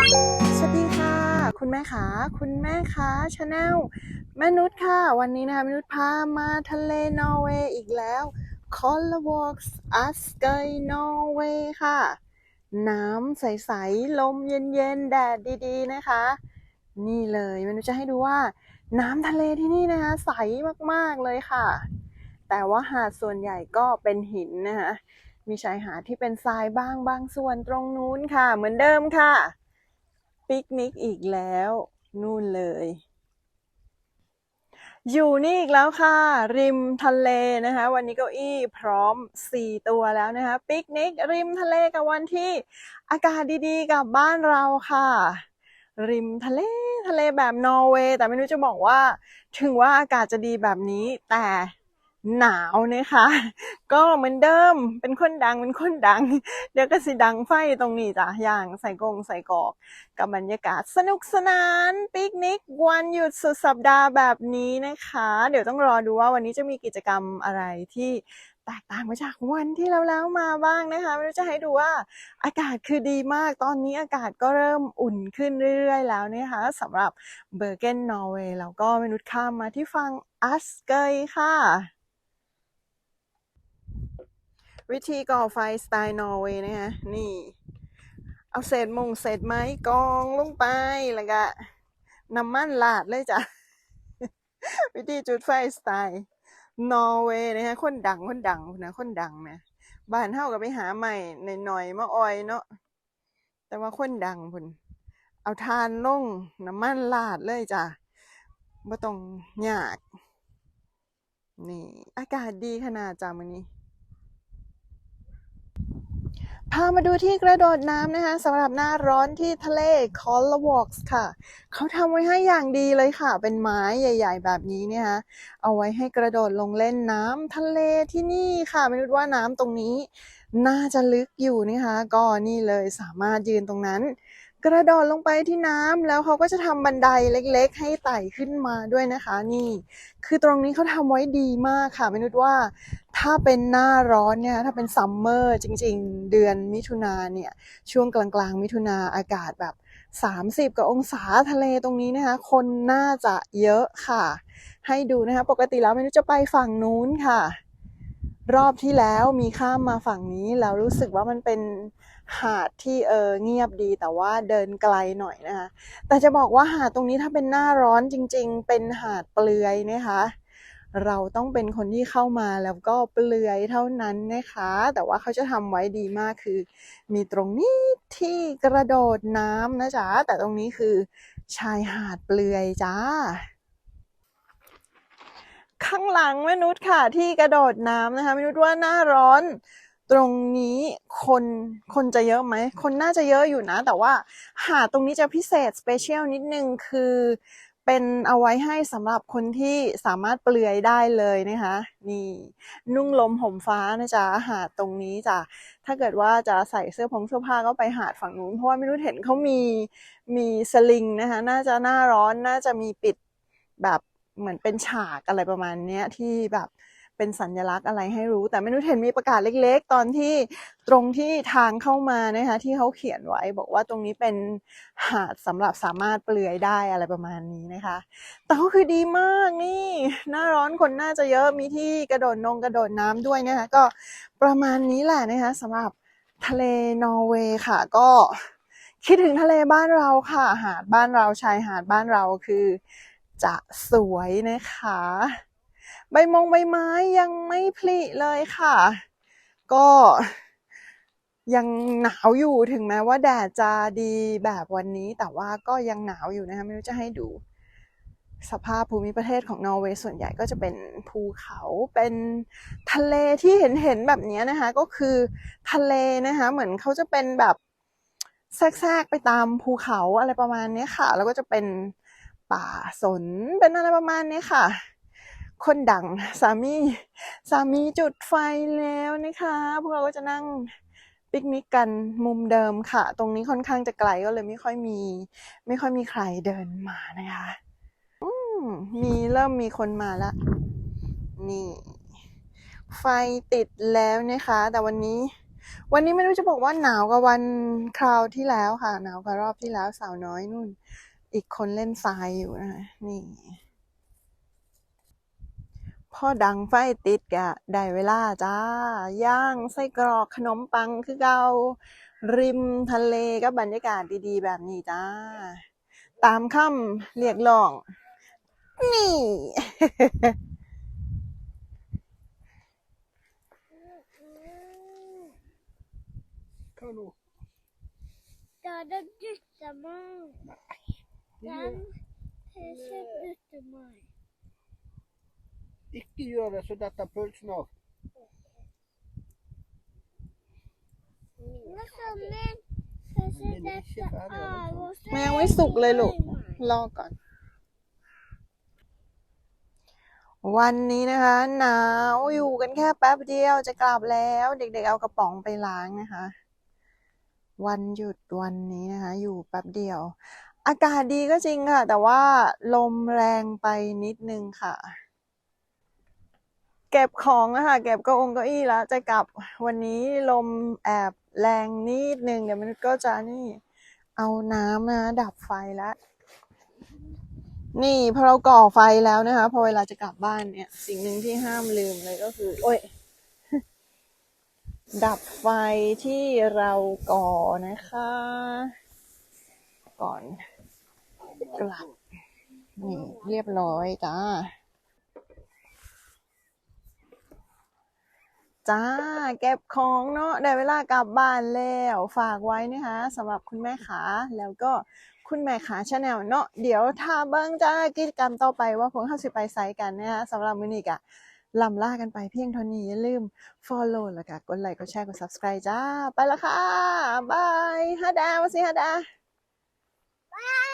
สวัสดีค่ะ คุณแม่ขาคุณแม่ขาชาแนลแม่นุชค่ะ วันนี้นะคะแม่นุชพามาทะเลนอร์เวย์อีกแล้วคอลลาวอกส์อัสเกยนอร์เวย์ค่ะ น้ำใส ๆ ลมเย็น ๆ แดดดี ๆ นะคะ นี่เลยแม่นุชจะให้ดูว่า น้ำทะเลที่นี่นะคะ ใสมากๆเลยค่ะ แต่ว่าหาดส่วนใหญ่ก็เป็นหินนะคะมีชายหาดที่เป็นทรายบ้างบางส่วนตรงนู้นค่ะ เหมือนเดิมค่ะ ปิกนิกอีกแล้ว นู่นเลย อยู่นี่อีกแล้วค่ะ ริมทะเลนะคะ วันนี้เก้าอี้พร้อม 4 ตัวแล้วนะคะ ปิกนิกริมทะเลกับวันที่อากาศดีๆ กับบ้านเราค่ะ ริมทะเลทะเลแบบนอร์เวย์แต่ไม่รู้จะบอกว่า ถึงว่าอากาศจะดีแบบนี้แต่ หนาวนะคะ ก็เหมือนเดิมเป็นคนดังเป็นคนดัง เดี๋ยวก็สิดังไฟตรงนี้จ้ะอย่างใส่กงใส่กอกกับบรรยากาศสนุกสนานปิกนิกวันหยุดสุดสัปดาห์แบบนี้นะคะ เดี๋ยวต้องรอดูว่าวันนี้จะมีกิจกรรมอะไรที่แตกต่างไปจากวันที่แล้วแล้วๆมาบ้างนะคะไม่รู้จะให้ดูว่าอากาศคือดีมากตอนนี้อากาศก็เริ่มอุ่นขึ้นเรื่อย ๆ แล้วนะคะสำหรับเบอร์เกนนอร์เวย์แล้วก็มนุษย์ข้ามมาที่ฟังอัสเกยค่ะ วิธีก่อไฟสไตล์นอร์เวย์นะคะนี่ เอาเศษมงเศษไม้กองลงไปแล้วก็น้ำมันลาดเลยจ้ะ วิธีจุดไฟสไตล์นอร์เวย์นะคะคนดังคนดังนะคนดังนะบ้านเฮาก็ไปหาใหม่หน่อยๆมาออยเนาะแต่ว่าคนดังพุ่นเอาทานลงน้ำมันลาดเลยจ้ะบ่ต้องยาก นี่ อากาศดีขนาดจ้ะมื้อนี้ พามาดูที่กระโดดน้ำนะคะสำหรับหน้าร้อนที่ทะเลคอลลวอกส์ค่ะ เขาทำไว้ให้อย่างดีเลยค่ะ เป็นไม้ใหญ่ ๆ แบบนี้เนี่ยคะเอาไว้ให้กระโดดลงเล่นน้ำทะเลที่นี่ค่ะไม่รู้ว่าน้ำตรงนี้ น่าจะลึกอยู่นะคะ ก็นี่เลยสามารถยืนตรงนั้น กระโดดลงไปที่น้ำแล้วเขาก็จะทำบันไดเล็กๆ ให้ไต่ขึ้นมาด้วยนะคะ นี่ คือตรงนี้เขาทำไว้ดีมากค่ะไม่รู้ว่า ถ้าเป็นหน้าร้อนเนี่ยถ้าเป็นซัมเมอร์จริง ๆ เดือนมิถุนาเนี่ยช่วงกลางๆ มิถุนาอากาศแบบ30กว่าองศาทะเลตรงนี้นะคะ คนน่าจะเยอะค่ะ ให้ดูนะคะ ปกติแล้วไม่รู้จะไปฝั่งนู้นค่ะ รอบที่แล้วมีข้ามมาฝั่งนี้แล้วรู้สึกว่ามันเป็นหาดที่เออเงียบดีแต่ว่าเดินไกลหน่อยนะคะ แต่จะบอกว่าหาดตรงนี้ถ้าเป็นหน้าร้อนจริง ๆ เป็นหาดเปลือยนะคะ เราต้องเป็นคนที่เข้ามาแล้วก็เปลือยเท่านั้นนะคะ แต่ว่าเขาจะทำไว้ดีมากคือ มีตรงนี้ที่กระโดดน้ำนะจ๊ะแต่ตรงนี้คือชายหาดเปลือยจ้า ข้างหลังแม่นุชค่ะที่กระโดดน้ำนะคะแม่นุชว่าหน้าร้อน ตรงนี้คนคนจะเยอะไหม คนน่าจะเยอะอยู่นะ แต่ว่าหาดตรงนี้จะพิเศษสเปเชียลนิดนึงคือเป็นเอาไว้ให้สำหรับคนที่สามารถเปลือยได้เลยนะคะนี่นุ่งลมห่มฟ้านะจ๊ะหาดตรงนี้จ้ะถ้าเกิดว่าจะใส่เสื้อผงเสื้อผ้าก็ไปหาดฝั่งนู้นเพราะว่าไม่รู้เห็นเขามีมีสลิงนะคะน่าจะหน้าร้อนน่าจะมีปิดแบบ เหมือนเป็นฉากอะไรประมาณเนี้ยที่แบบเป็นสัญลักษณ์อะไรให้รู้ แต่ไม่รู้เห็นมีประกาศเล็ก ๆ ตอนที่ตรงที่ทางเข้ามานะคะที่เขาเขียนไว้ บอกว่าตรงนี้เป็นหาดสำหรับสามารถเปลือยได้อะไรประมาณนี้นะคะ แต่ก็คือดีมากนี่หน้าร้อนคนน่าจะเยอะมีที่กระโดดนงกระโดดน้ำด้วยนะคะก็ประมาณนี้แหละนะคะสำหรับทะเลนอร์เวย์ค่ะก็คิดถึงทะเลบ้านเราค่ะ หาดบ้านเราชายหาดบ้านเราคือ จะสวยนะคะ ใบมงใบไม้ยังไม่ผลิเลยค่ะ ก็ยังหนาวอยู่ถึงแม้ว่าแดดจะดีแบบวันนี้ แต่ว่าก็ยังหนาวอยู่นะคะไม่รู้จะให้ดู สภาพภูมิประเทศของนอร์เวย์ส่วนใหญ่ก็จะเป็นภูเขาเป็นทะเลที่เห็นเห็นแบบนี้นะคะ ก็คือทะเลนะคะ เหมือนเขาจะเป็นแบบแทรกๆไปตามภูเขาอะไรประมาณนี้ค่ะ แล้วก็จะเป็น ป่าสนเป็นอะไรประมาณนี้ค่ะ คนดังสามีสามีจุดไฟแล้วนะคะ พวกเราก็จะนั่งปิกนิกกันมุมเดิมค่ะ ตรงนี้ค่อนข้างจะไกลก็เลยไม่ค่อยมี ไม่ค่อยมีใครเดินมานะคะมมีเริ่มมีคนมาล้วนี่ ไฟติดแล้วนะคะ แต่วันนี้ วันนี้ไม่รู้จะบอกว่าหนาวกว่าวันคราวที่แล้วค่ะ หนาวกว่ารอบที่แล้วสาวน้อยนู่น อีกคนเล่นทรายอยู่นะคะนี่พอดังไฟติดกะได้เวลาจ้า ย่างไส้กรอกขนมปังคือเก่าริมทะเลกับบรรยากาศดีๆ แบบนี้จ้า ตามคำเรียกร้อง นี่ Kan du? Döda dystermål. Den huset dystermål. Ikke gjør det så dette pølsen av. Nå som min huset Men ikke dette ferdig, av altså. og så แมวไม่สุกเลยลูก รอก่อน วันนี้นะคะหนาวอยู่กันแค่แป๊บเดียวจะกลับแล้ว เด็กๆเอากระป๋องไปล้างนะคะ วันหยุดวันนี้นะคะ อยู่แป๊บเดียว อากาศดีก็จริงค่ะ แต่ว่าลมแรงไปนิดนึงค่ะ เก็บของนะคะเก็บก้าองก้าอี้แล้ว จะกลับวันนี้ลมแอบแรงนิดนึงเดี๋ยวมันก็จะนี่เอาน้ำนะดับไฟแล้วนี่พอเราก่อไฟแล้วนะคะ พอเวลาจะกลับบ้านเนี่ย สิ่งหนึ่งที่ห้ามลืมเลยก็คือ โอ้ย ดับไฟที่เราก่อนะคะ ก่อน กลับ นี่เรียบร้อยจ้า จ้า เก็บของเนาะได้เวลากลับบ้านแล้ว ฝากไว้นะคะสำหรับคุณแม่ขาแล้วก็คุณแม่ขาชาแนลเนาะเดี๋ยวถ้าเบิ้งจ้ากิจกรรมต่อไปว่าพวกเขาสิไปไซต์กันนะคะสำหรับมือนี้กะลำล่ากันไปเพียงเท่านี้อย่าลืม follow แล้วก็กดไลค์กดแชร์กด subscribe จ้า ไปละค่ะ บายฮาดามาสิฮาดา Bye!